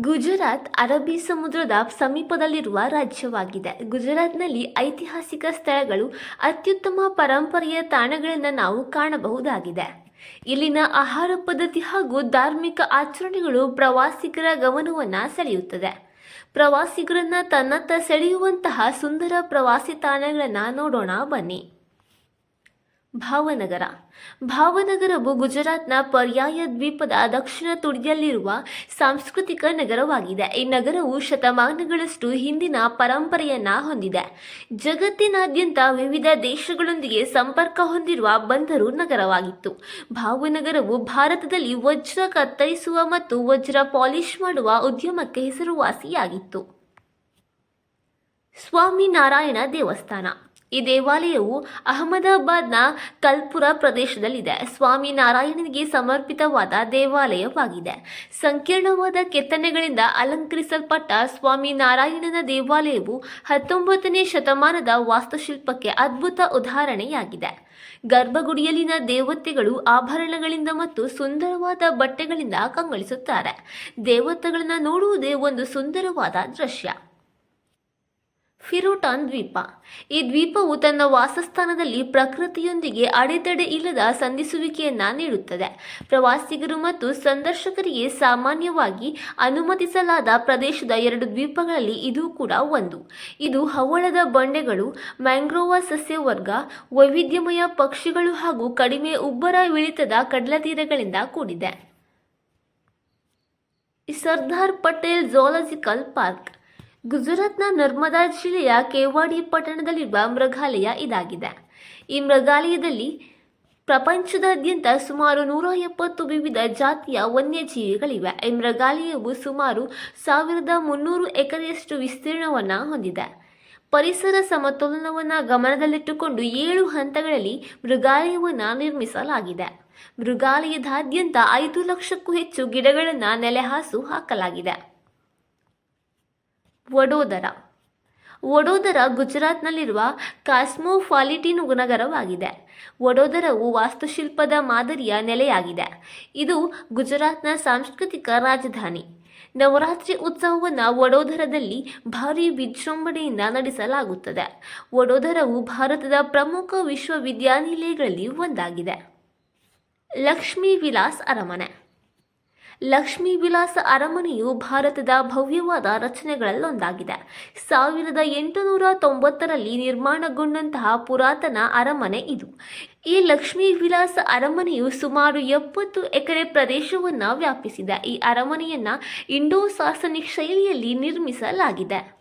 ಗುಜರಾತ್ ಅರಬ್ಬಿ ಸಮುದ್ರದ ಸಮೀಪದಲ್ಲಿರುವ ರಾಜ್ಯವಾಗಿದೆ. ಗುಜರಾತ್ನಲ್ಲಿ ಐತಿಹಾಸಿಕ ಸ್ಥಳಗಳು ಅತ್ಯುತ್ತಮ ಪರಂಪರೆಯ ತಾಣಗಳನ್ನು ನಾವು ಕಾಣಬಹುದಾಗಿದೆ. ಇಲ್ಲಿನ ಆಹಾರ ಪದ್ಧತಿ ಹಾಗೂ ಧಾರ್ಮಿಕ ಆಚರಣೆಗಳು ಪ್ರವಾಸಿಗರ ಗಮನವನ್ನು ಸೆಳೆಯುತ್ತದೆ. ಪ್ರವಾಸಿಗರನ್ನ ತನ್ನತ್ತ ಸೆಳೆಯುವಂತಹ ಸುಂದರ ಪ್ರವಾಸಿ ತಾಣಗಳನ್ನು ನೋಡೋಣ ಬನ್ನಿ. ಭಾವನಗರ. ಭಾವನಗರವು ಗುಜರಾತ್ನ ಪರ್ಯಾಯ ದ್ವೀಪದ ದಕ್ಷಿಣ ತುಡಿಯಲ್ಲಿರುವ ಸಾಂಸ್ಕೃತಿಕ ನಗರವಾಗಿದೆ. ಈ ನಗರವು ಶತಮಾನಗಳಷ್ಟು ಹಿಂದಿನ ಪರಂಪರೆಯನ್ನ ಹೊಂದಿದೆ. ಜಗತ್ತಿನಾದ್ಯಂತ ವಿವಿಧ ದೇಶಗಳೊಂದಿಗೆ ಸಂಪರ್ಕ ಹೊಂದಿರುವ ಬಂದರು ನಗರವಾಗಿತ್ತು. ಭಾವನಗರವು ಭಾರತದಲ್ಲಿ ವಜ್ರ ಕತ್ತರಿಸುವ ಮತ್ತು ವಜ್ರ ಪಾಲಿಶ್ ಮಾಡುವ ಉದ್ಯಮಕ್ಕೆ ಹೆಸರುವಾಸಿಯಾಗಿತ್ತು. ಸ್ವಾಮಿ ನಾರಾಯಣ ದೇವಸ್ಥಾನ. ಈ ದೇವಾಲಯವು ಅಹಮದಾಬಾದ್ನ ಕಲ್ಪುರ ಪ್ರದೇಶದಲ್ಲಿದೆ. ಸ್ವಾಮಿ ನಾರಾಯಣನಿಗೆ ಸಮರ್ಪಿತವಾದ ದೇವಾಲಯವಾಗಿದೆ. ಸಂಕೀರ್ಣವಾದ ಕೆತ್ತನೆಗಳಿಂದ ಅಲಂಕರಿಸಲ್ಪಟ್ಟ ಸ್ವಾಮಿ ನಾರಾಯಣನ ದೇವಾಲಯವು ಹತ್ತೊಂಬತ್ತನೇ ಶತಮಾನದ ವಾಸ್ತುಶಿಲ್ಪಕ್ಕೆ ಅದ್ಭುತ ಉದಾಹರಣೆಯಾಗಿದೆ. ಗರ್ಭಗುಡಿಯಲ್ಲಿನ ದೇವತೆಗಳು ಆಭರಣಗಳಿಂದ ಮತ್ತು ಸುಂದರವಾದ ಬಟ್ಟೆಗಳಿಂದ ಕಂಗೊಳಿಸುತ್ತಾರೆ. ದೇವತೆಗಳನ್ನು ನೋಡುವುದೇ ಒಂದು ಸುಂದರವಾದ ದೃಶ್ಯ. ಫಿರೋಟಾನ್ ದ್ವೀಪ. ಈ ದ್ವೀಪವು ತನ್ನ ವಾಸಸ್ಥಾನದಲ್ಲಿ ಪ್ರಕೃತಿಯೊಂದಿಗೆ ಅಡೆತಡೆ ಇಲ್ಲದ ಸಂಧಿಸುವಿಕೆಯನ್ನ ನೀಡುತ್ತದೆ. ಪ್ರವಾಸಿಗರು ಮತ್ತು ಸಂದರ್ಶಕರಿಗೆ ಸಾಮಾನ್ಯವಾಗಿ ಅನುಮತಿಸಲಾದ ಪ್ರದೇಶದ ಎರಡು ದ್ವೀಪಗಳಲ್ಲಿ ಇದು ಕೂಡ ಒಂದು. ಇದು ಹವಳದ ಬಂಡೆಗಳು, ಮ್ಯಾಂಗ್ರೋವ ಸಸ್ಯವರ್ಗ, ವೈವಿಧ್ಯಮಯ ಪಕ್ಷಿಗಳು ಹಾಗೂ ಕಡಿಮೆ ಉಬ್ಬರ ಇಳಿತದ ಕಡಲತೀರಗಳಿಂದ ಕೂಡಿದೆ. ಸರ್ದಾರ್ ಪಟೇಲ್ ಝಾಲಜಿಕಲ್ ಪಾರ್ಕ್ ಗುಜರಾತ್ನ ನರ್ಮದಾ ಜಿಲ್ಲೆಯ ಕೇವಾಡಿ ಪಟ್ಟಣದಲ್ಲಿರುವ ಮೃಗಾಲಯ ಇದಾಗಿದೆ. ಈ ಮೃಗಾಲಯದಲ್ಲಿ ಪ್ರಪಂಚದಾದ್ಯಂತ ಸುಮಾರು ನೂರ ಎಪ್ಪತ್ತು ವಿವಿಧ ಜಾತಿಯ ವನ್ಯಜೀವಿಗಳಿವೆ. ಈ ಮೃಗಾಲಯವು ಸುಮಾರು ಸಾವಿರದ ಮುನ್ನೂರು ಎಕರೆಯಷ್ಟು ವಿಸ್ತೀರ್ಣವನ್ನು ಹೊಂದಿದೆ. ಪರಿಸರ ಸಮತೋಲನವನ್ನು ಗಮನದಲ್ಲಿಟ್ಟುಕೊಂಡು ಏಳು ಹಂತಗಳಲ್ಲಿ ಮೃಗಾಲಯವನ್ನು ನಿರ್ಮಿಸಲಾಗಿದೆ. ಮೃಗಾಲಯದಾದ್ಯಂತ ಐದು ಲಕ್ಷಕ್ಕೂ ಹೆಚ್ಚು ಗಿಡಗಳನ್ನು ನೆಲೆಹಾಸು ಹಾಕಲಾಗಿದೆ. ವಡೋದರ. ವಡೋದರ ಗುಜರಾತ್ನಲ್ಲಿರುವ ಕಾಸ್ಮೋಫಾಲಿಟಿನ್ ನಗರವಾಗಿದೆ ವಡೋದರವು ವಾಸ್ತುಶಿಲ್ಪದ ಮಾದರಿಯ ನೆಲೆಯಾಗಿದೆ. ಇದು ಗುಜರಾತ್ನ ಸಾಂಸ್ಕೃತಿಕ ರಾಜಧಾನಿ. ನವರಾತ್ರಿ ಉತ್ಸವವನ್ನು ವಡೋದರದಲ್ಲಿ ಭಾರಿ ವಿಜೃಂಭಣೆಯಿಂದ ನಡೆಸಲಾಗುತ್ತದೆ. ವಡೋದರವು ಭಾರತದ ಪ್ರಮುಖ ವಿಶ್ವವಿದ್ಯಾನಿಲಯಗಳಲ್ಲಿ ಒಂದಾಗಿದೆ. ಲಕ್ಷ್ಮೀ ವಿಲಾಸ್ ಅರಮನೆ. ಲಕ್ಷ್ಮೀ ವಿಲಾಸ ಅರಮನೆಯು ಭಾರತದ ಭವ್ಯವಾದ ರಚನೆಗಳಲ್ಲೊಂದಾಗಿದೆ. ಸಾವಿರದ ಎಂಟುನೂರ ತೊಂಬತ್ತರಲ್ಲಿ ನಿರ್ಮಾಣಗೊಂಡಂತಹ ಪುರಾತನ ಅರಮನೆ ಇದು. ಈ ಲಕ್ಷ್ಮೀ ವಿಲಾಸ ಅರಮನೆಯು ಸುಮಾರು ಎಪ್ಪತ್ತು ಎಕರೆ ಪ್ರದೇಶವನ್ನು ವ್ಯಾಪಿಸಿದೆ. ಈ ಅರಮನೆಯನ್ನು ಇಂಡೋ ಸಾಸನಿಕ್ ಶೈಲಿಯಲ್ಲಿ ನಿರ್ಮಿಸಲಾಗಿದೆ.